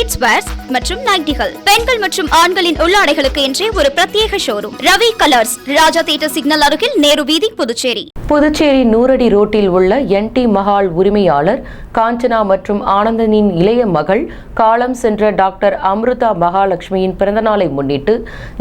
kids wears மற்றும் நைட்டிகள் பெண்கள் மற்றும் ஆண்களின் உள்ளாடைகளுக்கு என்றே ஒரு பிரத்யேக showroom Ravi colours Raja theatre signal அருகில் நேரு வீதி புதுச்சேரி. புதுச்சேரி நூறடி ரோட்டில் உள்ள என்டி மஹால் உரிமையாளர் காஞ்சனா மற்றும் ஆனந்தனின் இளைய மகள் காலம் சென்ற டாக்டர் அம்ருதா மகாலட்சுமியின் பிறந்தநாளை முன்னிட்டு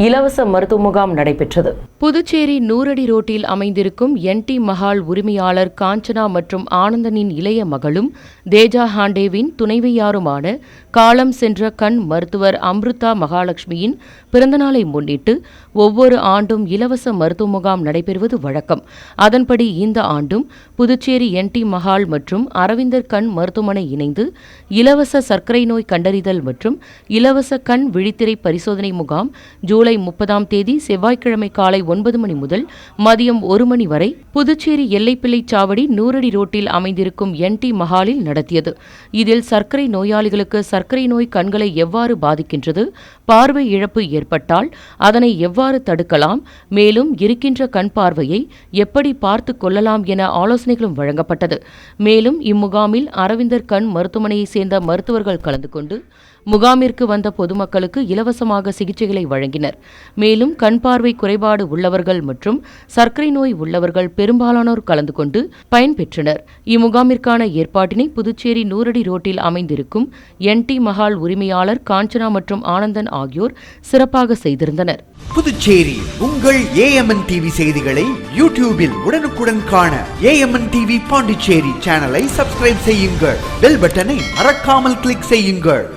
இலவச மருத்துவ முகாம் நடைபெற்றது. புதுச்சேரி நூறடி ரோட்டில் அமைந்திருக்கும் என்டி மஹால் உரிமையாளர் காஞ்சனா மற்றும் ஆனந்தனின் இளைய மகளும் தேஜா ஹாண்டேவின் துணைவியாருமான காலம் சென்ற கண் மருத்துவர் அம்ருதா மகாலட்சுமியின் பிறந்தநாளை முன்னிட்டு ஒவ்வொரு ஆண்டும் இலவச மருத்துவ முகாம் நடைபெறுவது வழக்கம். அதன்படி இந்த ஆண்டும் புதுச்சேரி என்டி மஹால் மற்றும் அரவிந்தர் கண் மருத்துவமனை இணைந்து இலவச சர்க்கரை நோய் கண்டறிதல் மற்றும் இலவச கண் விழித்திரை பரிசோதனை முகாம் ஜூலை முப்பதாம் தேதி செவ்வாய்க்கிழமை காலை ஒன்பது மணி முதல் மதியம் ஒரு மணி வரை புதுச்சேரி எல்லைப்பிள்ளை சாவடி நூறடி ரோட்டில் அமைந்திருக்கும் என் டி மஹாலில் நடத்தியது. இதில் சர்க்கரை நோயாளிகளுக்கு சர்க்கரை நோய் கண்களை எவ்வாறு பாதிக்கின்றது பார்வை இழப்பு ஏற்பட்டால் அதனை எவ்வாறு தடுக்கலாம் மேலும் இருக்கின்ற கண் பார்வையை எப்படி பார்த்து கொள்ளலாம் என ஆலோசனைகளும் வழங்கப்பட்டது. மேலும் இம்முகாமில் அரவிந்தர் கண் மருத்துவமனையைச் சேர்ந்த மருத்துவர்கள் கலந்து கொண்டு முகாமிற்கு வந்த பொதுமக்களுக்கு இலவசமாக சிகிச்சைகளை வழங்கினர். மேலும் கண் பார்வை குறைபாடு உள்ளவர்கள் மற்றும் சர்க்கரை நோய் உள்ளவர்கள் பெரும்பாலானோர் கலந்து கொண்டு பயன்பெற்றனர். இம்முகாமிற்கான ஏற்பாட்டினை புதுச்சேரி நூறடி ரோட்டில் அமைந்திருக்கும் என் டி மகா மஹால் உரிமையாளர் காஞ்சனா மற்றும் ஆனந்தன் ஆகியோர் சிறப்பாக செய்திருந்தனர். புதுச்சேரி உங்கள் ஏஎம்என் டிவி செய்திகளை யூடியூபில் உடனுக்குடன் காண ஏஎம்என் டிவி பாண்டிச்சேரி சேனலை சப்ஸ்கிரைப் செய்யுங்கள். பெல் பட்டனை மறக்காமல் கிளிக் செய்யுங்கள்.